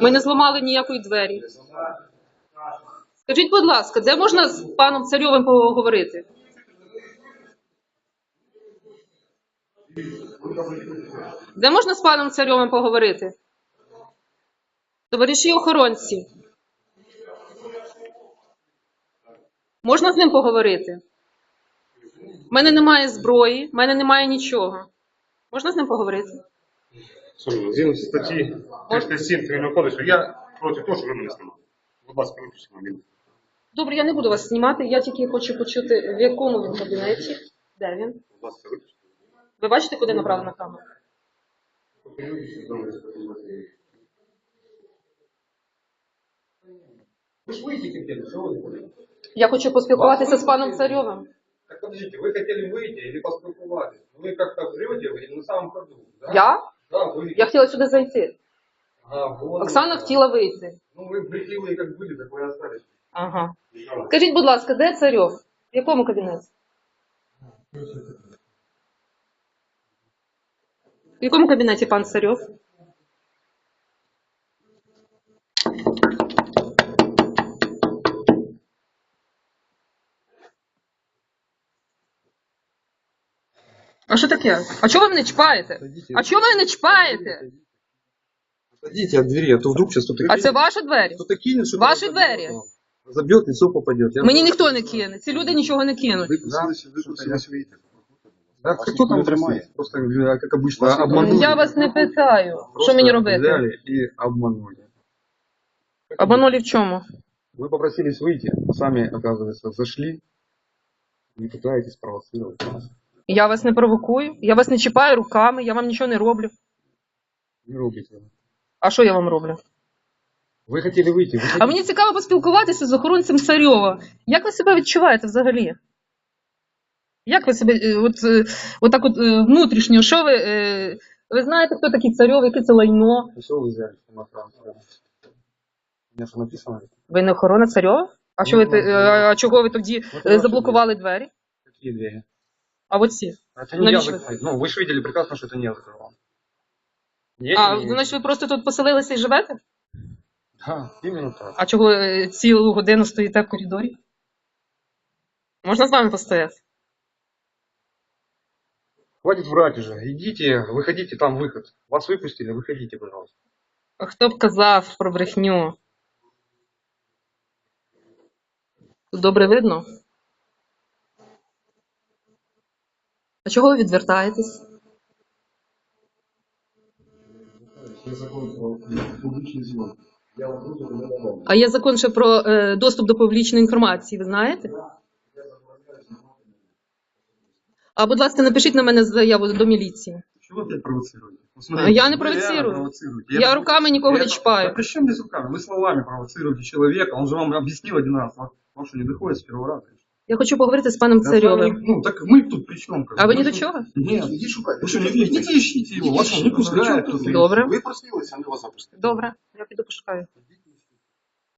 Ми не зламали ніякої двері. Скажіть, будь ласка, де можна з паном Царьовим поговорити? Де можна з паном Царьовим поговорити? Товариші охоронці. Можна з ним поговорити? У мене немає зброї, в мене немає нічого. Можна з ним поговорити? Слухай, Згідно статті 307 Цивільного кодексу, я проти того, щоб ви мене знімали. Будь ласка, виключіть мобільний. Добре, я не буду вас знімати, я тільки хочу почути, в якому він кабінеті. Де він? Будь ласка, виключіть. Ви бачите, куди направлена камера? Вы же выйти хотели, что вы? Я хочу поспілкуватися з паном Царьовим. Так подождите, вы хотели выйти или поспілкуватись? Вы как-то врете, вы на самом ходу, да? Я? Да, вы. Я хотіла сюди зайти. А, вот. Оксана хотіла вийти. Ну вы бредливые как были, так вы и остались. Ага. Скажіть, будь ласка, де Царьов? В якому кабінеті? В якому кабінеті пан Царьов? А що таке? А чого ви мене чіпаєте? А чого ви мене чіпаєте? Отойдите от двери, а то вдруг сейчас кто-то А це ваші двері? кто-то кинет, что Ваши двери. Забьет, лицо попадет. Я- Мені ніхто не кине. Ці люди нічого не кинуть. Випросилися, випросилися вийти. Да, Вас кто там никто не тримає. тримает? Просто, э, как обычно, Вас никто не обманули. Я вас не питаю, що Просто мені робити. Взяли и обманули. Обманули в чому? Вы попросились выйти, сами, оказывается, зашли. Не пытаетесь провоцировать нас. Я вас не провокую, я вас не чіпаю руками, я вам нічого не роблю. Не рубите. А що я вам роблю? Вы хотели выйти. Вы А хотели- мені цікаво поспілкуватися з охоронцем Царьова. Як ви себе відчуваєте взагалі? Як ви себе, е, от, е, от так от е, внутрішньо, що ви. е, Ви знаєте, хто такий Царьов, яке це лайно? А что вы взяли? самоохранцы? У меня что написано? Ви не охорона Царьова? А, що ви, Ну, те- е, а чого ви тоді Вот е, ваши заблокували двері? Какие двери? А от ці. Это не я Навіщо? закрыл. Ну, вы же видели прекрасно, что это не я закрывал. Не А, эти, не значить, ви просто тут поселилися і живете? Да, именно так. А чого ви цілу годину стоїте в коридорі? Можна з вами постояти? Хватит врать уже. Идите, выходите, там выход. Вас выпустили, выходите, пожалуйста. А хто б казав про брехню? Тут добре видно. А чого ви відвертаєтесь? Є закон про публічний зйом. Я вам дуже не давав. А є закон ще про е, доступ до публічної інформації, ви знаєте? А будь ласка, напишіть на мене заяву до міліції. Чего вы опять провоцируете? Ну, А я не вы провоцирую. реально провоцируете. Я руками нікого не Это- Да чіпаю. при чем здесь руками? Вы словами провоцируете человека. Он же вам объяснил один раз. Вам вам что, не доходит с первого раза? Я хочу поговорити з паном Я с вами Царьовим. не- Ну, так мы тут при чем? А ви ні до чого? Нет. Ідіть шукайте. Вы что, не идите ищите его. Вас он не пускает. Добре. Ви просилися, а ми вас запустили. Добре, я піду пошукаю.